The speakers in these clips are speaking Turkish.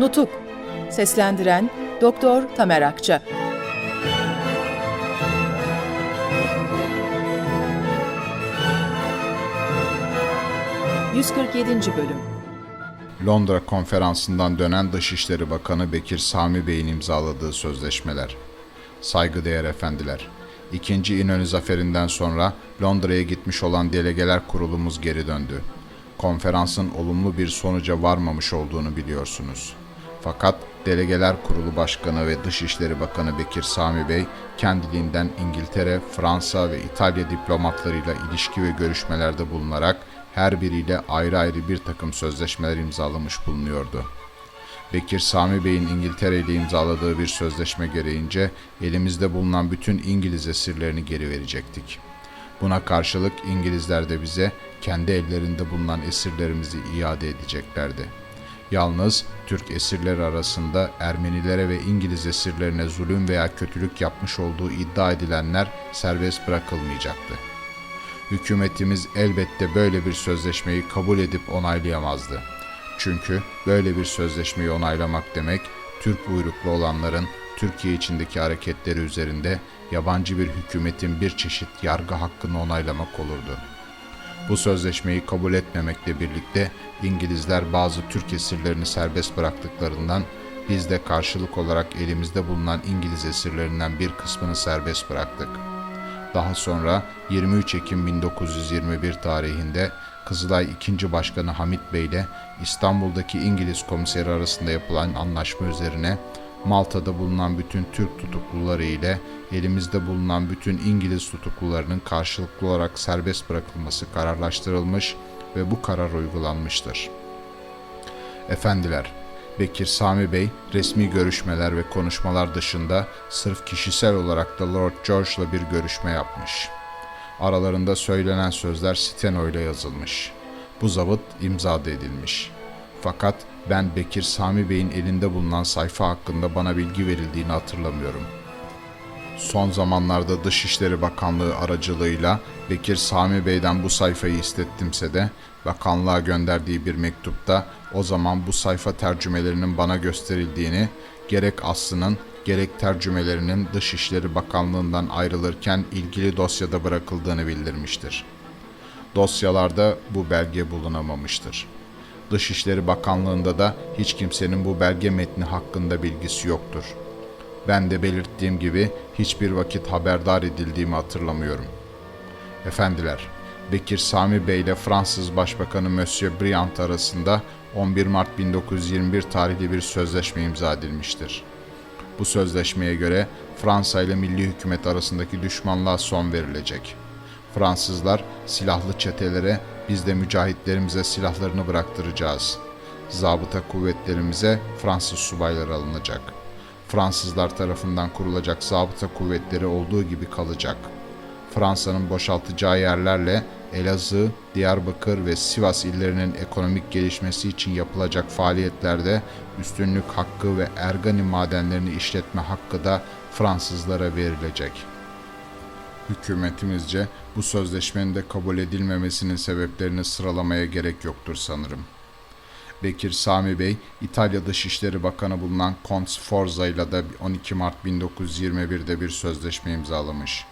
Nutuk Seslendiren Doktor Tamer Akça 147. Bölüm Londra konferansından dönen Dışişleri Bakanı Bekir Sami Bey'in imzaladığı sözleşmeler. Saygıdeğer efendiler, İkinci İnönü Zaferi'nden sonra Londra'ya gitmiş olan delegeler kurulumuz geri döndü. Konferansın olumlu bir sonuca varmamış olduğunu biliyorsunuz. Fakat Delegeler Kurulu Başkanı ve Dışişleri Bakanı Bekir Sami Bey kendiliğinden İngiltere, Fransa ve İtalya diplomatlarıyla ilişki ve görüşmelerde bulunarak her biriyle ayrı ayrı bir takım sözleşmeler imzalamış bulunuyordu. Bekir Sami Bey'in İngiltere ile imzaladığı bir sözleşme gereğince elimizde bulunan bütün İngiliz esirlerini geri verecektik. Buna karşılık İngilizler de bize kendi ellerinde bulunan esirlerimizi iade edeceklerdi. Yalnız Türk esirler arasında Ermenilere ve İngiliz esirlerine zulüm veya kötülük yapmış olduğu iddia edilenler serbest bırakılmayacaktı. Hükümetimiz elbette böyle bir sözleşmeyi kabul edip onaylayamazdı. Çünkü böyle bir sözleşmeyi onaylamak demek Türk buyruklu olanların Türkiye içindeki hareketleri üzerinde yabancı bir hükümetin bir çeşit yargı hakkını onaylamak olurdu. Bu sözleşmeyi kabul etmemekle birlikte İngilizler bazı Türk esirlerini serbest bıraktıklarından biz de karşılık olarak elimizde bulunan İngiliz esirlerinden bir kısmını serbest bıraktık. Daha sonra 23 Ekim 1921 tarihinde Kızılay 2. Başkanı Hamit Bey ile İstanbul'daki İngiliz komiseri arasında yapılan anlaşma üzerine Malta'da bulunan bütün Türk tutukluları ile elimizde bulunan bütün İngiliz tutuklularının karşılıklı olarak serbest bırakılması kararlaştırılmış ve bu karar uygulanmıştır. Efendiler, Bekir Sami Bey resmi görüşmeler ve konuşmalar dışında sırf kişisel olarak da Lord George'la bir görüşme yapmış. Aralarında söylenen sözler steno ile yazılmış. Bu zabıt imza da edilmiş. Fakat ben Bekir Sami Bey'in elinde bulunan sayfa hakkında bana bilgi verildiğini hatırlamıyorum. Son zamanlarda Dışişleri Bakanlığı aracılığıyla Bekir Sami Bey'den bu sayfayı istettimse de bakanlığa gönderdiği bir mektupta o zaman bu sayfa tercümelerinin bana gösterildiğini, gerek aslının gerek tercümelerinin Dışişleri Bakanlığı'ndan ayrılırken ilgili dosyada bırakıldığını bildirmiştir. Dosyalarda bu belge bulunamamıştır. Dışişleri Bakanlığı'nda da hiç kimsenin bu belge metni hakkında bilgisi yoktur. Ben de belirttiğim gibi hiçbir vakit haberdar edildiğimi hatırlamıyorum. Efendiler, Bekir Sami Bey ile Fransız Başbakanı Monsieur Briand arasında 11 Mart 1921 tarihli bir sözleşme imza edilmiştir. Bu sözleşmeye göre Fransa ile milli hükümet arasındaki düşmanlığa son verilecek. Fransızlar silahlı çetelere, biz de mücahitlerimize silahlarını bıraktıracağız. Zabıta kuvvetlerimize Fransız subayları alınacak. Fransızlar tarafından kurulacak zabıta kuvvetleri olduğu gibi kalacak. Fransa'nın boşaltacağı yerlerle Elazığ, Diyarbakır ve Sivas illerinin ekonomik gelişmesi için yapılacak faaliyetlerde üstünlük hakkı ve ergani madenlerini işletme hakkı da Fransızlara verilecek. Hükümetimizce bu sözleşmenin de kabul edilmemesinin sebeplerini sıralamaya gerek yoktur sanırım. Bekir Sami Bey, İtalya Dışişleri Bakanı bulunan Kont Sforza ile de 12 Mart 1921'de bir sözleşme imzalamış.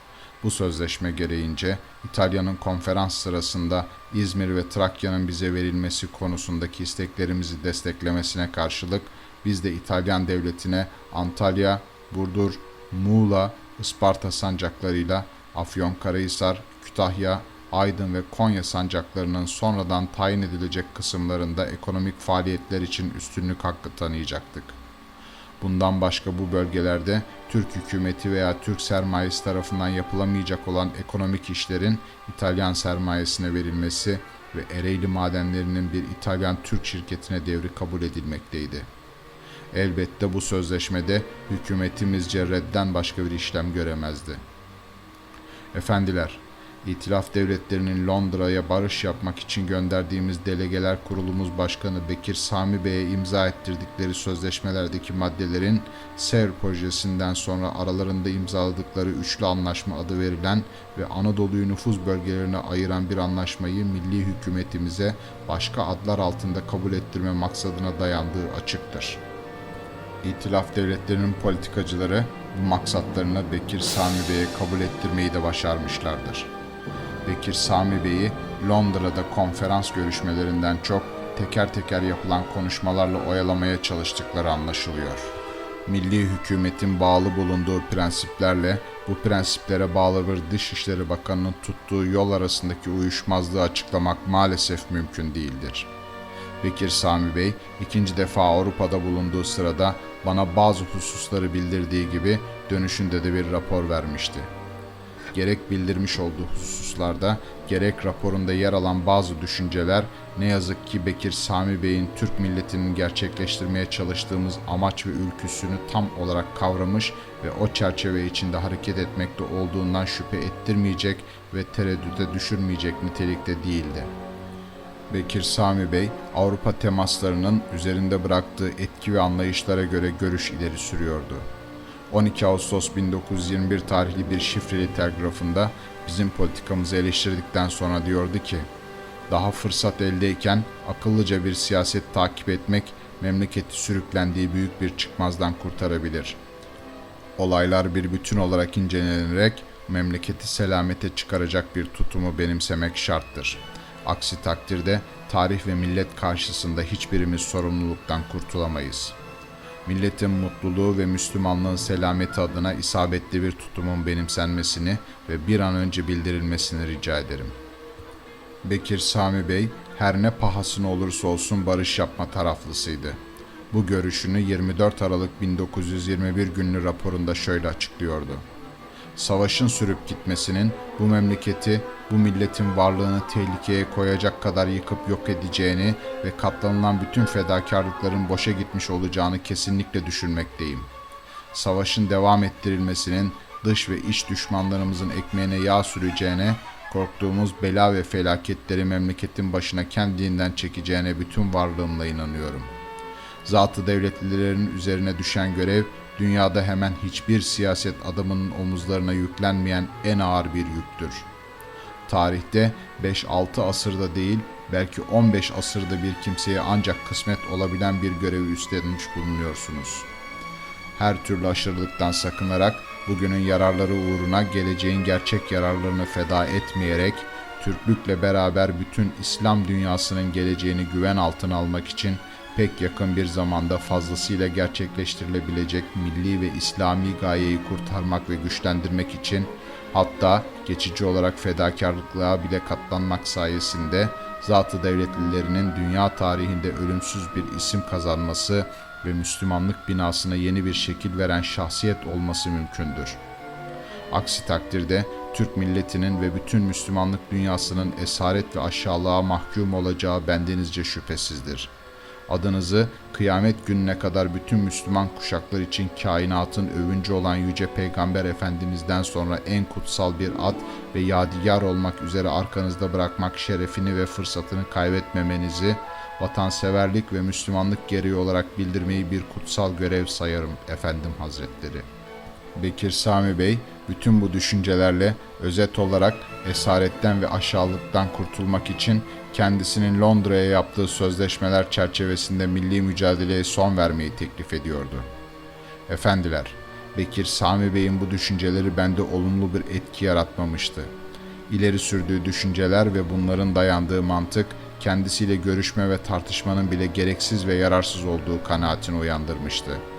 Bu sözleşme gereğince İtalya'nın konferans sırasında İzmir ve Trakya'nın bize verilmesi konusundaki isteklerimizi desteklemesine karşılık biz de İtalyan devletine Antalya, Burdur, Muğla, Isparta sancaklarıyla Afyonkarahisar, Kütahya, Aydın ve Konya sancaklarının sonradan tayin edilecek kısımlarında ekonomik faaliyetler için üstünlük hakkı tanıyacaktık. Bundan başka bu bölgelerde Türk hükümeti veya Türk sermayesi tarafından yapılamayacak olan ekonomik işlerin İtalyan sermayesine verilmesi ve Ereğli madenlerinin bir İtalyan Türk şirketine devri kabul edilmekteydi. Elbette bu sözleşmede hükümetimizce redden başka bir işlem göremezdi. Efendiler, İtilaf devletlerinin Londra'ya barış yapmak için gönderdiğimiz delegeler kurulumuz başkanı Bekir Sami Bey'e imza ettirdikleri sözleşmelerdeki maddelerin SER projesinden sonra aralarında imzaladıkları üçlü anlaşma adı verilen ve Anadolu'yu nüfuz bölgelerine ayıran bir anlaşmayı milli hükümetimize başka adlar altında kabul ettirme maksadına dayandığı açıktır.'' İtilaf devletlerinin politikacıları bu maksatlarını Bekir Sami Bey'e kabul ettirmeyi de başarmışlardır. Bekir Sami Bey'i Londra'da konferans görüşmelerinden çok teker teker yapılan konuşmalarla oyalamaya çalıştıkları anlaşılıyor. Milli hükümetin bağlı bulunduğu prensiplerle bu prensiplere bağlı bir Dışişleri Bakanı'nın tuttuğu yol arasındaki uyuşmazlığı açıklamak maalesef mümkün değildir. Bekir Sami Bey ikinci defa Avrupa'da bulunduğu sırada bana bazı hususları bildirdiği gibi dönüşünde de bir rapor vermişti. Gerek bildirmiş olduğu hususlarda gerek raporunda yer alan bazı düşünceler ne yazık ki Bekir Sami Bey'in Türk milletinin gerçekleştirmeye çalıştığımız amaç ve ülküsünü tam olarak kavramış ve o çerçeve içinde hareket etmekte olduğundan şüphe ettirmeyecek ve tereddüte düşürmeyecek nitelikte değildi. Bekir Sami Bey, Avrupa temaslarının üzerinde bıraktığı etki ve anlayışlara göre görüş ileri sürüyordu. 12 Ağustos 1921 tarihli bir şifreli telgrafında bizim politikamızı eleştirdikten sonra diyordu ki, daha fırsat eldeyken akıllıca bir siyaset takip etmek memleketi sürüklendiği büyük bir çıkmazdan kurtarabilir. Olaylar bir bütün olarak incelenerek memleketi selamete çıkaracak bir tutumu benimsemek şarttır. Aksi takdirde tarih ve millet karşısında hiçbirimiz sorumluluktan kurtulamayız. Milletin mutluluğu ve Müslümanlığın selameti adına isabetli bir tutumun benimsenmesini ve bir an önce bildirilmesini rica ederim. Bekir Sami Bey her ne pahasına olursa olsun barış yapma taraflısıydı. Bu görüşünü 24 Aralık 1921 günlü raporunda şöyle açıklıyordu. Savaşın sürüp gitmesinin bu memleketi, bu milletin varlığını tehlikeye koyacak kadar yıkıp yok edeceğini ve katlanılan bütün fedakarlıkların boşa gitmiş olacağını kesinlikle düşünmekteyim. Savaşın devam ettirilmesinin dış ve iç düşmanlarımızın ekmeğine yağ süreceğine, korktuğumuz bela ve felaketleri memleketin başına kendinden çekeceğine bütün varlığımla inanıyorum. Zatı devletlilerin üzerine düşen görev, dünyada hemen hiçbir siyaset adamının omuzlarına yüklenmeyen en ağır bir yüktür. Tarihte 5-6 asırda değil, belki 15 asırda bir kimseye ancak kısmet olabilen bir görevi üstlenmiş bulunuyorsunuz. Her türlü aşırılıktan sakınarak, bugünün yararları uğruna geleceğin gerçek yararlarını feda etmeyerek, Türklükle beraber bütün İslam dünyasının geleceğini güven altına almak için pek yakın bir zamanda fazlasıyla gerçekleştirilebilecek milli ve İslami gayeyi kurtarmak ve güçlendirmek için hatta geçici olarak fedakarlıklığa bile katlanmak sayesinde zatı devletlilerinin dünya tarihinde ölümsüz bir isim kazanması ve Müslümanlık binasına yeni bir şekil veren şahsiyet olması mümkündür. Aksi takdirde Türk milletinin ve bütün Müslümanlık dünyasının esaret ve aşağılığa mahkum olacağı bendenizce şüphesizdir. Adınızı kıyamet gününe kadar bütün Müslüman kuşaklar için kainatın övüncü olan Yüce Peygamber Efendimiz'den sonra en kutsal bir ad ve yadigar olmak üzere arkanızda bırakmak şerefini ve fırsatını kaybetmemenizi, vatanseverlik ve Müslümanlık gereği olarak bildirmeyi bir kutsal görev sayarım efendim hazretleri.'' Bekir Sami Bey bütün bu düşüncelerle özet olarak esaretten ve aşağılıktan kurtulmak için kendisinin Londra'ya yaptığı sözleşmeler çerçevesinde milli mücadeleye son vermeyi teklif ediyordu. Efendiler, Bekir Sami Bey'in bu düşünceleri bende olumlu bir etki yaratmamıştı. İleri sürdüğü düşünceler ve bunların dayandığı mantık kendisiyle görüşme ve tartışmanın bile gereksiz ve yararsız olduğu kanaatini uyandırmıştı.''